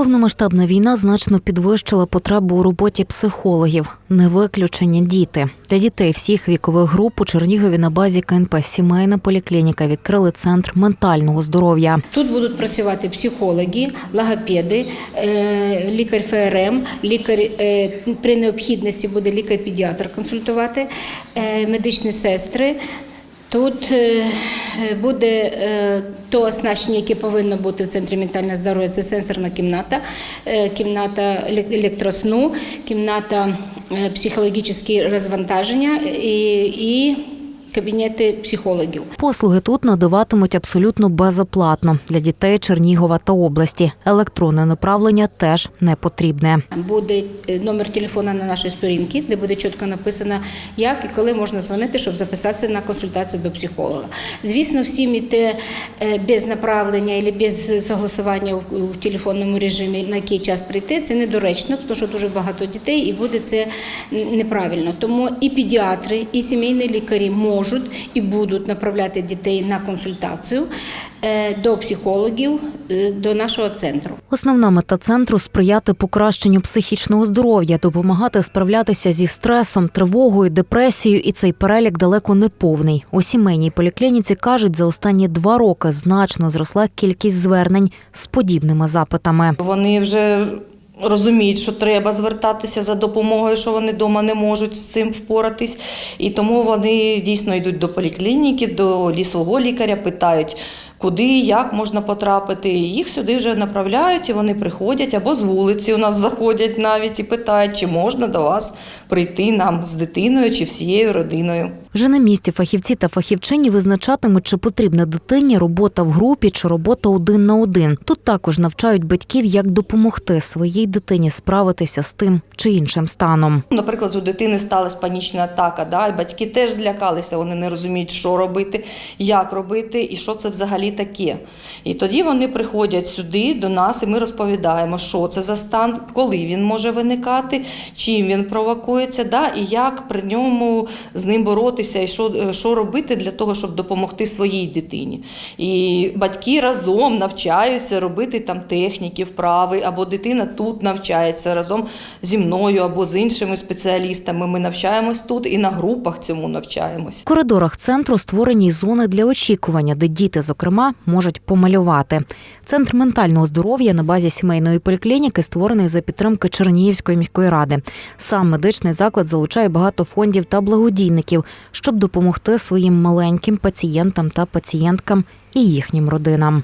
Повномасштабна війна значно підвищила потребу у роботі психологів. Не виключення діти для дітей всіх вікових груп у Чернігові на базі КНП Сімейна поліклініка відкрили центр ментального здоров'я. Тут будуть працювати психологи, логопеди, е, лікар ФРМ, лікар е, при необхідності буде лікар-педіатр консультувати, е, медичні сестри. Тут буде е, то оснащення, яке повинно бути в центрі ментального здоров'я. Це сенсорна кімната, е, кімната елек- електросну, кімната е, психологічні розвантаження і, і кабінети психологів. Послуги тут надаватимуть абсолютно безоплатно для дітей Чернігова та області. Електронне направлення теж не потрібне. Буде е, номер телефона на нашій сторінці, де буде чітко написано, як і коли можна дзвонити, щоб записатися на консультацію до психолога. Звісно, всім іти е, без направлення або без согласування в в телефонному режимі, на який час прийти, це недоречно, тому що дуже багато дітей і буде це неправильно. Тому і педіатри, і сімейні лікарі можуть і будуть направляти дітей на консультацію е, до психологів, е, до нашого центру. Основна мета центру сприяти покращенню психічного здоров'я, допомагати справлятися зі стресом, тривогою, депресією, і цей перелік далеко не повний. У сімейній поліклініці кажуть, за останні два роки значно зросла кількість звернень з подібними запитами. Вони вже розуміють, що треба звертатися за допомогою, що вони вдома не можуть з цим впоратись. І тому вони дійсно йдуть до поліклініки, до лісового лікаря, питають. Куди, як можна потрапити, і їх сюди вже направляють, і вони приходять або з вулиці у нас заходять навіть і питають, чи можна до вас прийти нам з дитиною чи всією родиною. Вже на місці фахівці та фахівчині визначатимуть, чи потрібна дитині робота в групі чи робота один на один. Тут також навчають батьків, як допомогти своїй дитині справитися з тим чи іншим станом. Наприклад, у дитини сталася панічна атака, да, і батьки теж злякалися, вони не розуміють, що робити, як робити і що це взагалі таке. І тоді вони приходять сюди до нас, і ми розповідаємо, що це за стан, коли він може виникати, чим він провокується, да, і як при ньому з ним боротися, і що, що робити для того, щоб допомогти своїй дитині. І батьки разом навчаються робити там техніки, вправи, або дитина тут навчається разом зі мною або з іншими спеціалістами. Ми навчаємось тут і на групах цьому навчаємось. В коридорах центру створені зони для очікування, де діти, зокрема, можуть помалювати. Центр ментального здоров'я на базі сімейної поліклініки створений за підтримки Чернігівської міської ради. Сам медичний заклад залучає багато фондів та благодійників, щоб допомогти своїм маленьким пацієнтам та пацієнткам і їхнім родинам.